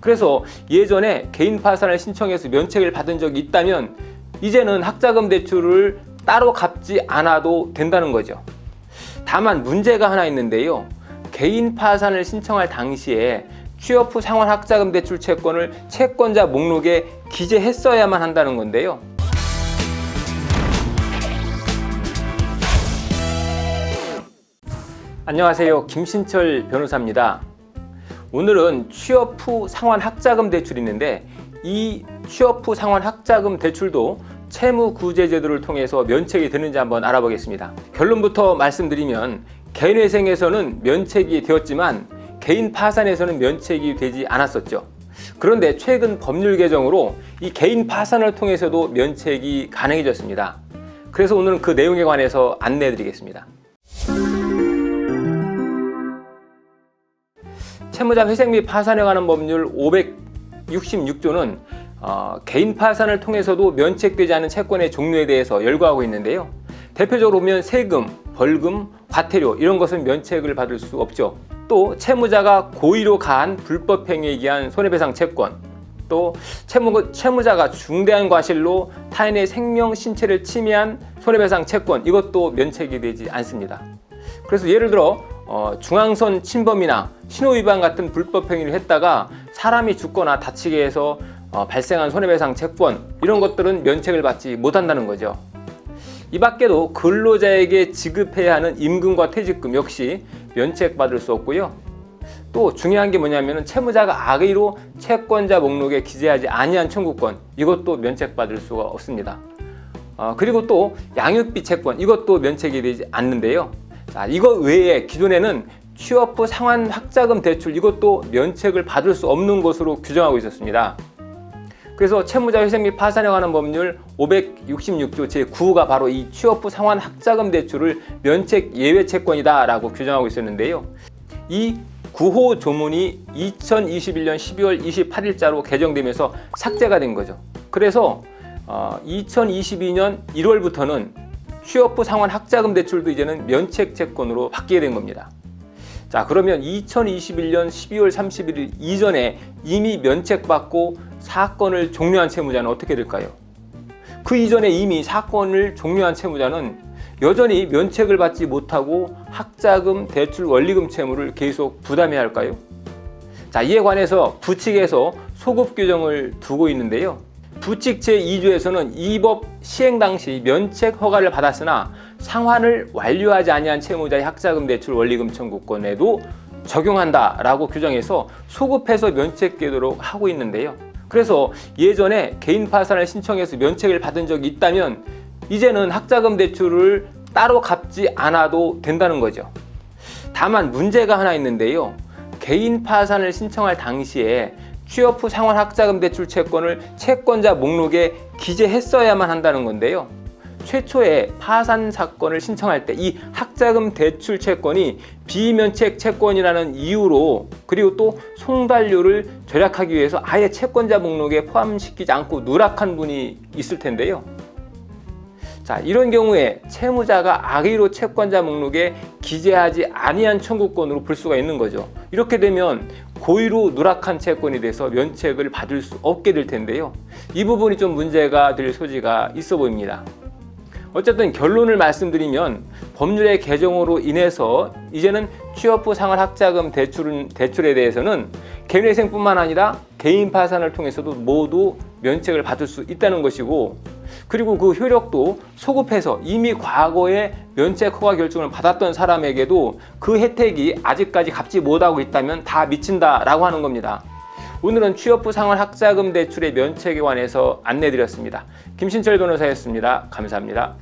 그래서 예전에 개인 파산을 신청해서 면책을 받은 적이 있다면 이제는 학자금 대출을 따로 갚지 않아도 된다는 거죠. 다만 문제가 하나 있는데요. 개인 파산을 신청할 당시에 취업 후 상환 학자금 대출 채권을 채권자 목록에 기재했어야만 한다는 건데요. 안녕하세요. 김신철 변호사입니다. 오늘은 취업 후 상환 학자금 대출이 있는데 이 취업 후 상환 학자금 대출도 채무 구제 제도를 통해서 면책이 되는지 한번 알아보겠습니다. 결론부터 말씀드리면 개인회생에서는 면책이 되었지만 개인 파산에서는 면책이 되지 않았었죠. 그런데 최근 법률 개정으로 이 개인 파산을 통해서도 면책이 가능해졌습니다. 그래서 오늘은 그 내용에 관해서 안내해 드리겠습니다. 채무자 회생 및 파산에 관한 법률 566조는 어, 개인 파산을 통해서도 면책되지 않은 채권의 종류에 대해서 열거하고 있는데요. 대표적으로 보면 세금, 벌금, 과태료 이런 것은 면책을 받을 수 없죠. 또 채무자가 고의로 가한 불법 행위에 의한 손해배상 채권, 또 채무, 채무자가 중대한 과실로 타인의 생명, 신체를 침해한 손해배상 채권 이것도 면책이 되지 않습니다. 그래서 예를 들어 어, 중앙선 침범이나 신호 위반 같은 불법 행위를 했다가 사람이 죽거나 다치게 해서 어, 발생한 손해배상 채권 이런 것들은 면책을 받지 못한다는 거죠. 이 밖에도 근로자에게 지급해야 하는 임금과 퇴직금 역시 면책받을 수 없고요. 또 중요한 게 뭐냐면 채무자가 악의로 채권자 목록에 기재하지 아니한 청구권 이것도 면책받을 수가 없습니다. 어, 그리고 또 양육비 채권 이것도 면책이 되지 않는데요. 자, 이거 외에 기존에는 취업 후 상환 학자금 대출 이것도 면책을 받을 수 없는 것으로 규정하고 있었습니다. 그래서 채무자 회생 및 파산에 관한 법률 566조 제9가 바로 이 취업 후 상환 학자금 대출을 면책 예외 채권이다라고 규정하고 있었는데요. 이 9호 조문이 2021년 12월 28일자로 개정되면서 삭제가 된 거죠. 그래서 어, 2022년 1월부터는 취업 후 상환 학자금 대출도 이제는 면책 채권으로 바뀌게 된 겁니다. 자, 그러면 2021년 12월 31일 이전에 이미 면책받고 사건을 종료한 채무자는 어떻게 될까요? 그 이전에 이미 사건을 종료한 채무자는 여전히 면책을 받지 못하고 학자금, 대출, 원리금 채무를 계속 부담해야 할까요? 자, 이에 관해서 부칙에서 소급 규정을 두고 있는데요. 부칙 제2조에서는 이 법 시행 당시 면책 허가를 받았으나 상환을 완료하지 아니한 채무자의 학자금 대출 원리금 청구권에도 적용한다라고 규정해서 소급해서 면책되도록 하고 있는데요. 그래서 예전에 개인 파산을 신청해서 면책을 받은 적이 있다면 이제는 학자금 대출을 따로 갚지 않아도 된다는 거죠. 다만 문제가 하나 있는데요. 개인 파산을 신청할 당시에 취업 후 상환 학자금 대출 채권을 채권자 목록에 기재했어야만 한다는 건데요. 최초에 파산 사건을 신청할 때 이 학자금 대출 채권이 비면책 채권이라는 이유로 그리고 또 송달료를 절약하기 위해서 아예 채권자 목록에 포함시키지 않고 누락한 분이 있을 텐데요. 자, 이런 경우에 채무자가 악의로 채권자 목록에 기재하지 아니한 청구권으로 볼 수가 있는 거죠. 이렇게 되면 고의로 누락한 채권이 돼서 면책을 받을 수 없게 될 텐데요. 이 부분이 좀 문제가 될 소지가 있어 보입니다. 어쨌든 결론을 말씀드리면 법률의 개정으로 인해서 이제는 취업 후 상환 학자금 대출은, 대출에 대해서는 개인회생뿐만 아니라 개인 파산을 통해서도 모두 면책을 받을 수 있다는 것이고 그리고 그 효력도 소급해서 이미 과거에 면책 허가 결정을 받았던 사람에게도 그 혜택이 아직까지 갚지 못하고 있다면 다 미친다라고 하는 겁니다. 오늘은 취업 후 상환 학자금 대출의 면책에 관해서 안내드렸습니다. 김신철 변호사였습니다. 감사합니다.